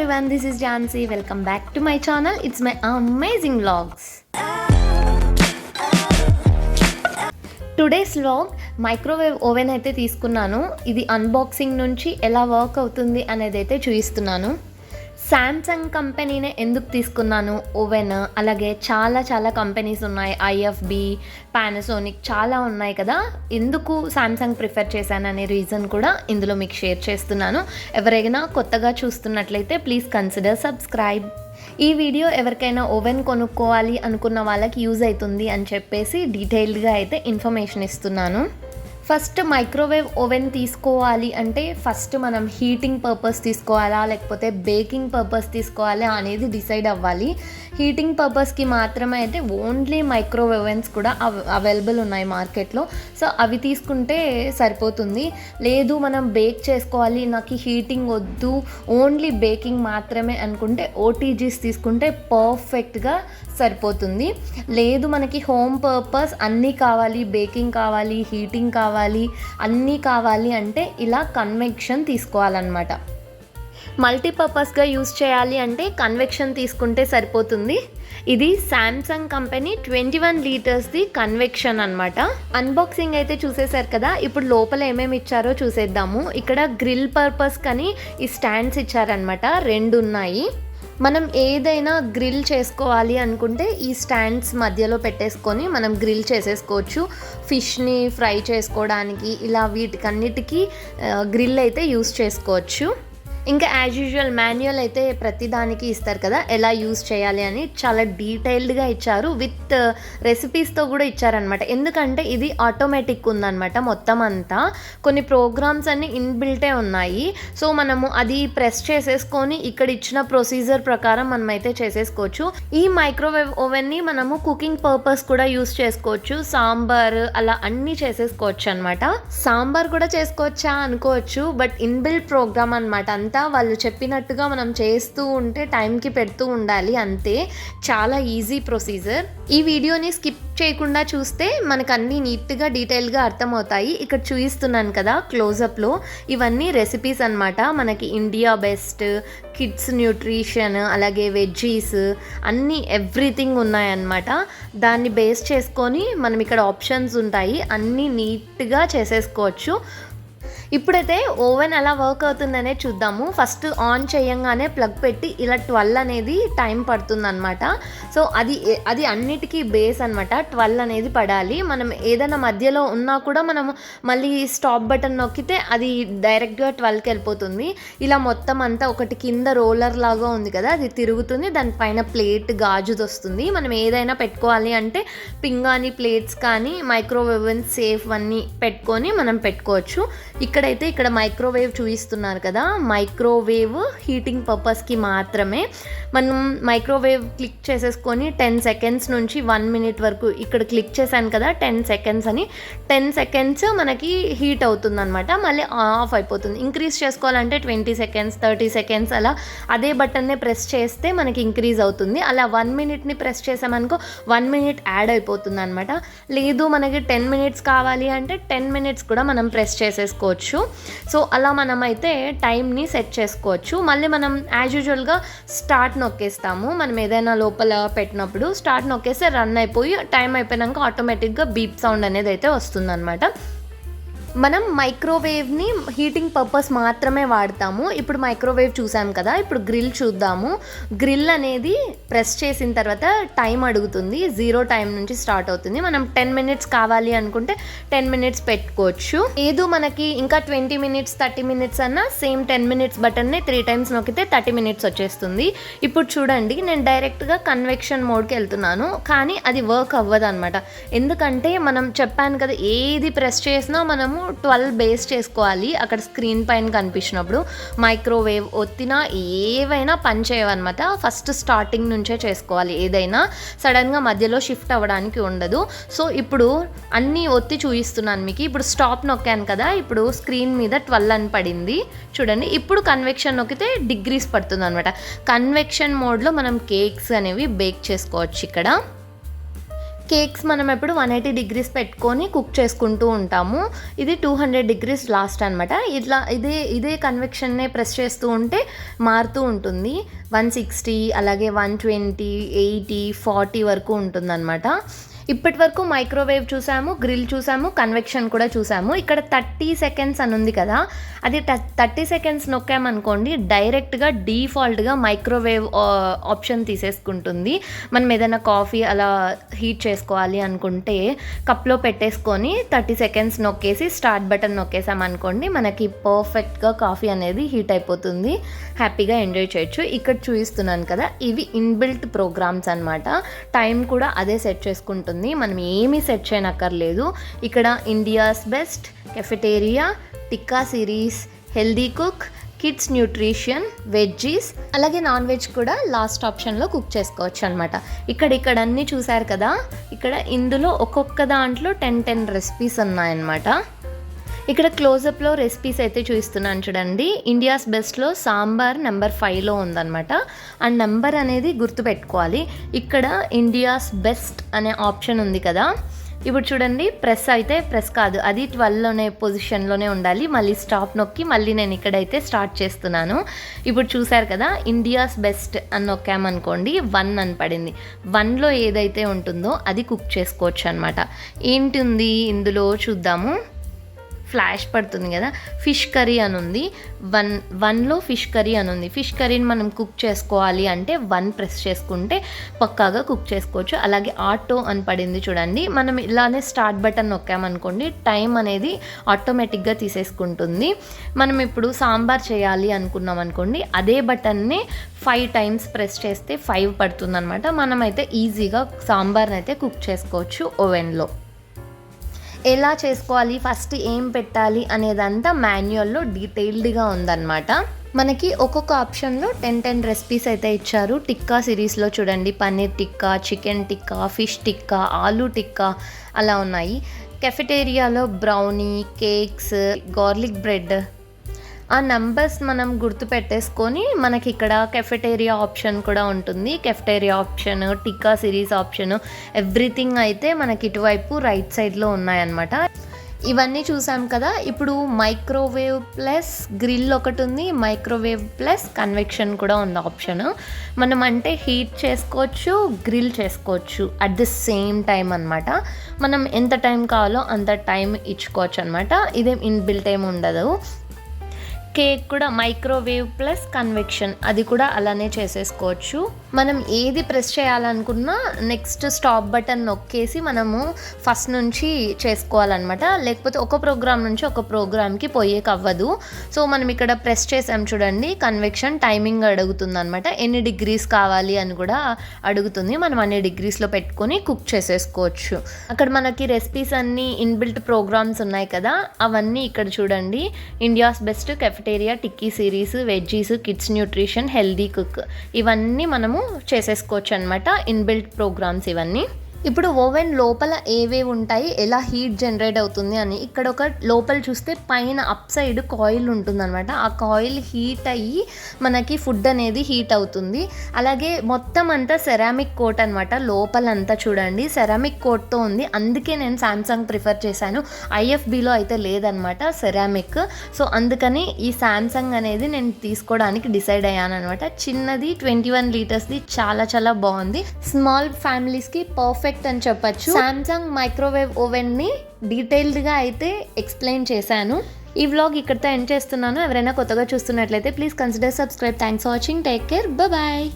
Everyone this is Jhansi welcome back to my channel it's my amazing vlogs today's vlog microwave oven అయితే తీసుకున్నాను. ఇది unboxing నుంచి ఎలా work అవుతుంది అనేది అయితే చూపిస్తున్నాను. శాంసంగ్ కంపెనీనే ఎందుకు తీసుకున్నాను? ఓవెన్ అలాగే చాలా చాలా కంపెనీస్ ఉన్నాయి. ఐఎఫ్బి పానసోనిక్ చాలా ఉన్నాయి కదా? ఎందుకు శాంసంగ్ ప్రిఫర్ చేశాను అనే రీజన్ కూడా ఇందులో మీకు షేర్ చేస్తున్నాను. ఎవరైనా కొత్తగా చూస్తున్నట్లయితే ప్లీజ్ కన్సిడర్ సబ్స్క్రైబ్ ఈ వీడియో ఎవరికైనా ఓవెన్ కొనుక్కోవాలి అనుకున్న వాళ్ళకి యూజ్ అవుతుంది అని చెప్పేసి డీటెయిల్డ్గా అయితే ఇన్ఫర్మేషన్ ఇస్తున్నాను. ఫస్ట్ మైక్రోవేవ్ ఓవెన్ తీసుకోవాలి అంటే ఫస్ట్ మనం హీటింగ్ పర్పస్ తీసుకోవాలా లేకపోతే బేకింగ్ పర్పస్ తీసుకోవాలా అనేది డిసైడ్ అవ్వాలి. హీటింగ్ పర్పస్కి మాత్రమే అయితే ఓన్లీ మైక్రోవేవ్ ఓవెన్స్ కూడా అవైలబుల్ ఉన్నాయి మార్కెట్లో. సో అవి తీసుకుంటే సరిపోతుంది. లేదు మనం బేక్ చేసుకోవాలి నాకు హీటింగ్ వద్దు ఓన్లీ బేకింగ్ మాత్రమే అనుకుంటే ఓటీజీస్ తీసుకుంటే పర్ఫెక్ట్గా సరిపోతుంది. లేదు మనకి హోమ్ పర్పస్ అన్నీ కావాలి బేకింగ్ కావాలి హీటింగ్ కావాలి కావాలి అన్నీ కావాలి అంటే ఇలా కన్వెక్షన్ తీసుకోవాలన్నమాట. మల్టీపర్పస్గా యూస్ చేయాలి అంటే కన్వెక్షన్ తీసుకుంటే సరిపోతుంది. ఇది శాంసంగ్ కంపెనీ ట్వంటీ వన్ లీటర్స్ది కన్వెక్షన్ అనమాట అన్బాక్సింగ్ అయితే చూసేశారు కదా ఇప్పుడు లోపల ఏమేమి ఇచ్చారో చూసేద్దాము. ఇక్కడ గ్రిల్ పర్పస్ కని ఈ స్టాండ్స్ ఇచ్చారనమాట రెండు ఉన్నాయి మనం ఏదైనా గ్రిల్ చేసుకోవాలి అనుకుంటే ఈ స్టాండ్స్ మధ్యలో పెట్టేసుకొని మనం గ్రిల్ చేసేసుకోవచ్చు. ఫిష్ని ఫ్రై చేసుకోవడానికి ఇలా వీటికన్నిటికీ గ్రిల్ అయితే యూస్ చేసుకోవచ్చు. ఇంకా యాజ్ యూజువల్ మాన్యువల్ అయితే ప్రతిదానికి ఇస్తారు కదా ఎలా యూస్ చేయాలి అని చాలా డీటెయిల్డ్గా ఇచ్చారు. విత్ రెసిపీస్తో uh, కూడా ఇచ్చారనమాట ఎందుకంటే ఇది ఆటోమేటిక్ ఉందన్నమాట మొత్తం అంతా. కొన్ని ప్రోగ్రామ్స్ అన్ని ఇన్బిల్టే ఉన్నాయి. సో మనము అది ప్రెస్ చేసేసుకొని ఇక్కడ ఇచ్చిన ప్రొసీజర్ ప్రకారం మనం అయితే చేసేసుకోవచ్చు. ఈ మైక్రోవేవ్ ఓవెన్ని మనము కుకింగ్ పర్పస్ కూడా యూస్ చేసుకోవచ్చు. సాంబార్ అలా అన్నీ చేసేసుకోవచ్చు అనమాట సాంబార్ కూడా చేసుకోవచ్చా అనుకోవచ్చు బట్ ఇన్బిల్ట్ ప్రోగ్రామ్ అనమాట అంతా వాళ్ళు చెప్పినట్టుగా మనం చేస్తూ ఉంటే టైంకి పెడుతూ ఉండాలి అంతే. చాలా ఈజీ ప్రొసీజర్. ఈ వీడియోని స్కిప్ చేయకుండా చూస్తే మనకు అన్నీ నీట్గా డీటెయిల్గా అర్థమవుతాయి. ఇక్కడ చూపిస్తున్నాను కదా క్లోజప్లో ఇవన్నీ రెసిపీస్ అనమాట మనకి ఇండియా బెస్ట్ కిడ్స్ న్యూట్రిషన్ అలాగే వెజ్జీస్ అన్నీ ఎవ్రీథింగ్ ఉన్నాయన్నమాట. దాన్ని బేస్ చేసుకొని మనం ఇక్కడ ఆప్షన్స్ ఉంటాయి. అన్నీ నీట్గా చేసేసుకోవచ్చు. ఇప్పుడైతే ఓవెన్ ఎలా వర్క్ అవుతుందనే చూద్దాము. ఫస్ట్ ఆన్ చేయంగానే ప్లగ్ పెట్టి ఇలా ట్వెల్వ్ అనేది టైం పడుతుందనమాట సో అది అది అన్నిటికీ బేస్ అనమాట ట్వెల్వ్ అనేది పడాలి. మనం ఏదైనా మధ్యలో ఉన్నా కూడా మనము మళ్ళీ స్టాప్ బటన్ నొక్కితే అది డైరెక్ట్గా ట్వెల్వ్కి వెళ్ళిపోతుంది. ఇలా మొత్తం అంతా ఒకటి కింద రోలర్ లాగా ఉంది కదా అది తిరుగుతుంది. దానిపైన ప్లేట్ గాజుది వస్తుంది మనం ఏదైనా పెట్టుకోవాలి అంటే పింగాని ప్లేట్స్ కానీ మైక్రోవేవ్ సేఫ్ అన్నీ పెట్టుకొని మనం పెట్టుకోవచ్చు. ఇక్కడ ఇక్కడైతే ఇక్కడ మైక్రోవేవ్ చూపిస్తున్నారు కదా. మైక్రోవేవ్ హీటింగ్ పర్పస్కి మాత్రమే. మనం మైక్రోవేవ్ క్లిక్ చేసేసుకొని టెన్ సెకండ్స్ నుంచి వన్ మినిట్ వరకు ఇక్కడ క్లిక్ చేశాను కదా టెన్ సెకండ్స్ అని. టెన్ సెకండ్స్ మనకి హీట్ అవుతుంది అనమాట మళ్ళీ ఆఫ్ అయిపోతుంది. ఇంక్రీజ్ చేసుకోవాలంటే ట్వంటీ సెకండ్స్ థర్టీ సెకండ్స్ అలా అదే బటన్నే ప్రెస్ చేస్తే మనకి ఇంక్రీజ్ అవుతుంది. అలా వన్ మినిట్ని ప్రెస్ చేసామనుకో వన్ మినిట్ యాడ్ అయిపోతుంది అనమాట లేదు మనకి టెన్ మినిట్స్ కావాలి అంటే టెన్ మినిట్స్ కూడా మనం ప్రెస్ చేసేసుకోవచ్చు. సో అలా మనం అయితే టైంని సెట్ చేసుకోవచ్చు. మళ్ళీ మనం యాజ్ యూజువల్గా స్టార్ట్ నొక్కేస్తాము. మనం ఏదైనా లోపల పెట్టినప్పుడు స్టార్ట్ నొక్కేస్తే రన్ అయిపోయి టైం అయిపోయినాక ఆటోమేటిక్గా బీప్ సౌండ్ అనేది అయితే వస్తుందన్నమాట. మనం మైక్రోవేవ్ని హీటింగ్ పర్పస్ మాత్రమే వాడతాము. ఇప్పుడు మైక్రోవేవ్ చూసాం కదా ఇప్పుడు గ్రిల్ చూద్దాము. గ్రిల్ అనేది ప్రెస్ చేసిన తర్వాత టైం అడుగుతుంది. జీరో టైం నుంచి స్టార్ట్ అవుతుంది. మనం టెన్ మినిట్స్ కావాలి అనుకుంటే టెన్ మినిట్స్ పెట్టుకోవచ్చు. ఏదో మనకి ఇంకా ట్వంటీ మినిట్స్ థర్టీ మినిట్స్ అన్న సేమ్ టెన్ మినిట్స్ బటన్ని త్రీ టైమ్స్ నొక్కితే థర్టీ మినిట్స్ వచ్చేస్తుంది. ఇప్పుడు చూడండి నేను డైరెక్ట్గా కన్వెక్షన్ మోడ్కి వెళ్తున్నాను. కానీ అది వర్క్ అవ్వదు అనమాట ఎందుకంటే మనం చెప్పాను కదా ఏది ప్రెస్ చేసినా మనము ట్వెల్వ్ బేస్ చేసుకోవాలి అక్కడ స్క్రీన్ పైన కనిపించినప్పుడు. మైక్రోవేవ్ ఒత్తినా ఏవైనా పని చేయవన్నమాట. ఫస్ట్ స్టార్టింగ్ నుంచే చేసుకోవాలి. ఏదైనా సడన్గా మధ్యలో షిఫ్ట్ అవ్వడానికి ఉండదు. సో ఇప్పుడు అన్నీ ఒత్తి చూపిస్తున్నాను మీకు. ఇప్పుడు స్టాప్ నొక్కాను కదా. ఇప్పుడు స్క్రీన్ మీద ట్వెల్వ్ అని పడింది. చూడండి ఇప్పుడు కన్వెక్షన్ నొక్కితే డిగ్రీస్ పడుతుంది అనమాట కన్వెక్షన్ మోడ్లో మనం కేక్స్ అనేవి బేక్ చేసుకోవచ్చు ఇక్కడ. కేక్స్ మనం ఎప్పుడు వన్ ఎయిటీ డిగ్రీస్ పెట్టుకొని కుక్ చేసుకుంటూ ఉంటాము. ఇది టూ హండ్రెడ్ డిగ్రీస్ లాస్ట్ అనమాట ఇట్లా ఇదే ఇదే కన్వెక్షన్నే ప్రెస్ చేస్తూ ఉంటే మారుతూ ఉంటుంది. వన్ సిక్స్టీ అలాగే వన్ ట్వంటీ ఎయిటీ ఫార్టీ వరకు ఉంటుందన్నమాట. ఇప్పటి వరకు మైక్రోవేవ్ చూసాము గ్రిల్ చూసాము కన్వెక్షన్ కూడా చూసాము. ఇక్కడ థర్టీ సెకండ్స్ అని ఉంది కదా అది థర్టీ సెకండ్స్ నొక్కామనుకోండి డైరెక్ట్గా డీఫాల్ట్గా మైక్రోవేవ్ ఆప్షన్ తీసేసుకుంటుంది. మనం ఏదైనా కాఫీ అలా హీట్ చేసుకోవాలి అనుకుంటే కప్లో పెట్టేసుకొని థర్టీ సెకండ్స్ నొక్కేసి స్టార్ట్ బటన్ నొక్కేసాం అనుకోండి మనకి పర్ఫెక్ట్గా కాఫీ అనేది హీట్ అయిపోతుంది. హ్యాపీగా ఎంజాయ్ చేయొచ్చు. ఇక్కడ చూపిస్తున్నాను కదా ఇవి ఇన్బిల్ట్ ప్రోగ్రామ్స్ అనమాట టైం కూడా అదే సెట్ చేసుకుంటుంది. మనం ఏమీ సెట్ చేయనక్కర్లేదు. ఇక్కడ India's best cafeteria tikka series healthy cook kids nutrition veggies అలాగే నాన్ వెజ్ కూడా లాస్ట్ ఆప్షన్లో కుక్ చేసుకోవచ్చు అనమాట ఇక్కడ ఇక్కడ అన్నీ చూసారు కదా? ఇక్కడ ఇందులో ఒక్కొక్క దాంట్లో టెన్ టెన్ రెసిపీస్ ఉన్నాయన్నమాట. ఇక్కడ క్లోజప్లో రెసిపీస్ అయితే చూపిస్తున్నాను చూడండి. ఇండియాస్ బెస్ట్లో సాంబార్ నెంబర్ ఫైవ్లో ఉందన్నమాట. ఆ నెంబర్ అనేది గుర్తుపెట్టుకోవాలి ఇక్కడ ఇండియాస్ బెస్ట్ అనే ఆప్షన్ ఉంది కదా. ఇప్పుడు చూడండి ప్రెస్ అయితే ప్రెస్ కాదు. అది ట్వెల్వ్లోనే పొజిషన్లోనే ఉండాలి. మళ్ళీ స్టాప్ నొక్కి మళ్ళీ నేను ఇక్కడైతే స్టార్ట్ చేస్తున్నాను. ఇప్పుడు చూసారు కదా ఇండియాస్ బెస్ట్ అని నొక్కామనుకోండి వన్ అని పడింది. వన్లో ఏదైతే ఉంటుందో అది కుక్ చేసుకోవచ్చు అనమాట ఏంటి ఉంది ఇందులో చూద్దాము. ఫ్లాష్ పడుతుంది కదా. ఫిష్ కర్రీ అని ఉంది వన్ వన్లో ఫిష్ కర్రీ అని ఉంది ఫిష్ కర్రీని మనం కుక్ చేసుకోవాలి అంటే వన్ ప్రెస్ చేసుకుంటే పక్కాగా కుక్ చేసుకోవచ్చు. అలాగే ఆటో అని పడింది చూడండి. మనం ఇలానే స్టార్ట్ బటన్ నొక్కామనుకోండి టైం అనేది ఆటోమేటిక్గా తీసేసుకుంటుంది. మనం ఇప్పుడు సాంబార్ చేయాలి అనుకున్నాం అనుకోండి అదే బటన్ని ఫైవ్ టైమ్స్ ప్రెస్ చేస్తే ఫైవ్ పడుతుంది అనమాట మనమైతే ఈజీగా సాంబార్ని అయితే కుక్ చేసుకోవచ్చు ఓవెన్లో. ఎలా చేసుకోవాలి ఫస్ట్ ఏం పెట్టాలి అనేదంతా మాన్యువల్లో డీటెయిల్డ్గా ఉందన్నమాట. మనకి ఒక్కొక్క ఆప్షన్లో టెన్ టెన్ రెసిపీస్ అయితే ఇచ్చారు. టిక్కా సిరీస్లో చూడండి పన్నీర్ టిక్కా చికెన్ టిక్కా ఫిష్ టిక్కా ఆలూ టిక్కా అలా ఉన్నాయి. కెఫెటేరియాలో బ్రౌనీ కేక్స్ గార్లిక్ బ్రెడ్ ఆ నంబర్స్ మనం గుర్తు పెట్టేసుకొని మనకి ఇక్కడ కెఫెటేరియా ఆప్షన్ కూడా ఉంటుంది. Cafeteria option tikka series option everything అయితే మనకి ఇటువైపు రైట్ సైడ్లో ఉన్నాయన్నమాట. ఇవన్నీ చూసాం కదా. ఇప్పుడు మైక్రోవేవ్ ప్లస్ గ్రిల్ ఒకటి ఉంది. మైక్రోవేవ్ ప్లస్ కన్వెక్షన్ కూడా ఉంది ఆప్షన్ మనం అంటే హీట్ చేసుకోవచ్చు గ్రిల్ చేసుకోవచ్చు అట్ ది సేమ్ టైం అనమాట మనం ఎంత టైం కావాలో అంత టైం ఇచ్చుకోవచ్చు అనమాట ఇదేం ఇన్బిల్ట్ ఏమి ఉండదు. కేక్ కూడా మైక్రోవేవ్ ప్లస్ కన్వెక్షన్. అది కూడా అలానే చేసేసుకోవచ్చు. మనం ఏది ప్రెస్ చేయాలనుకున్నా నెక్స్ట్ స్టాప్ బటన్ నొక్కేసి మనము ఫస్ట్ నుంచి చేసుకోవాలన్నమాట. లేకపోతే ఒక ప్రోగ్రామ్ నుంచి ఒక ప్రోగ్రామ్కి పోయేకి అవ్వదు సో మనం ఇక్కడ ప్రెస్ చేసాం చూడండి కన్వెక్షన్ టైమింగ్ అడుగుతుంది అనమాట ఎన్ని డిగ్రీస్ కావాలి అని కూడా అడుగుతుంది. మనం అన్ని డిగ్రీస్లో పెట్టుకొని కుక్ చేసేసుకోవచ్చు. అక్కడ మనకి రెసిపీస్ అన్నీ ఇన్బిల్ట్ ప్రోగ్రామ్స్ ఉన్నాయి కదా అవన్నీ ఇక్కడ చూడండి. India's best cafeteria tikki series veggies kids nutrition healthy cook ఇవన్నీ మనము చేసేసుకోవచ్చు అనమాట ఇన్బిల్ట్ ప్రోగ్రామ్స్ ఇవన్నీ. ఇప్పుడు ఓవెన్ లోపల ఏవేవి ఉంటాయి ఎలా హీట్ జనరేట్ అవుతుంది అని ఇక్కడ ఒక లోపల చూస్తే పైన అప్ సైడ్ కాయిల్ ఉంటుందన్నమాట. ఆ కాయిల్ హీట్ అయ్యి మనకి ఫుడ్ అనేది హీట్ అవుతుంది. అలాగే మొత్తం అంతా సెరామిక్ కోట్ అనమాట లోపలంతా చూడండి సెరామిక్ కోట్తో ఉంది. అందుకే నేను శాంసంగ్ ప్రిఫర్ చేశాను. ఐఎఫ్బిలో అయితే లేదనమాట సెరామిక్. సో అందుకని ఈ సామ్సంగ్ అనేది నేను తీసుకోవడానికి డిసైడ్ అయ్యాను అనమాట చిన్నది ట్వంటీ వన్ లీటర్స్ది చాలా చాలా బాగుంది. స్మాల్ ఫ్యామిలీస్కి పర్ఫెక్ట్ పర్ఫెక్ట్ అని చెప్పొచ్చు. సామ్సంగ్ మైక్రోవేవ్ ఓవెన్ని డీటెయిల్డ్గా అయితే ఎక్స్ప్లెయిన్ చేశాను. ఈ వ్లాగ్ ఇక్కడితో ఎండ్ చేస్తున్నాను. ఎవరైనా కొత్తగా చూస్తున్నట్లయితే please consider subscribe thanks for watching take care bye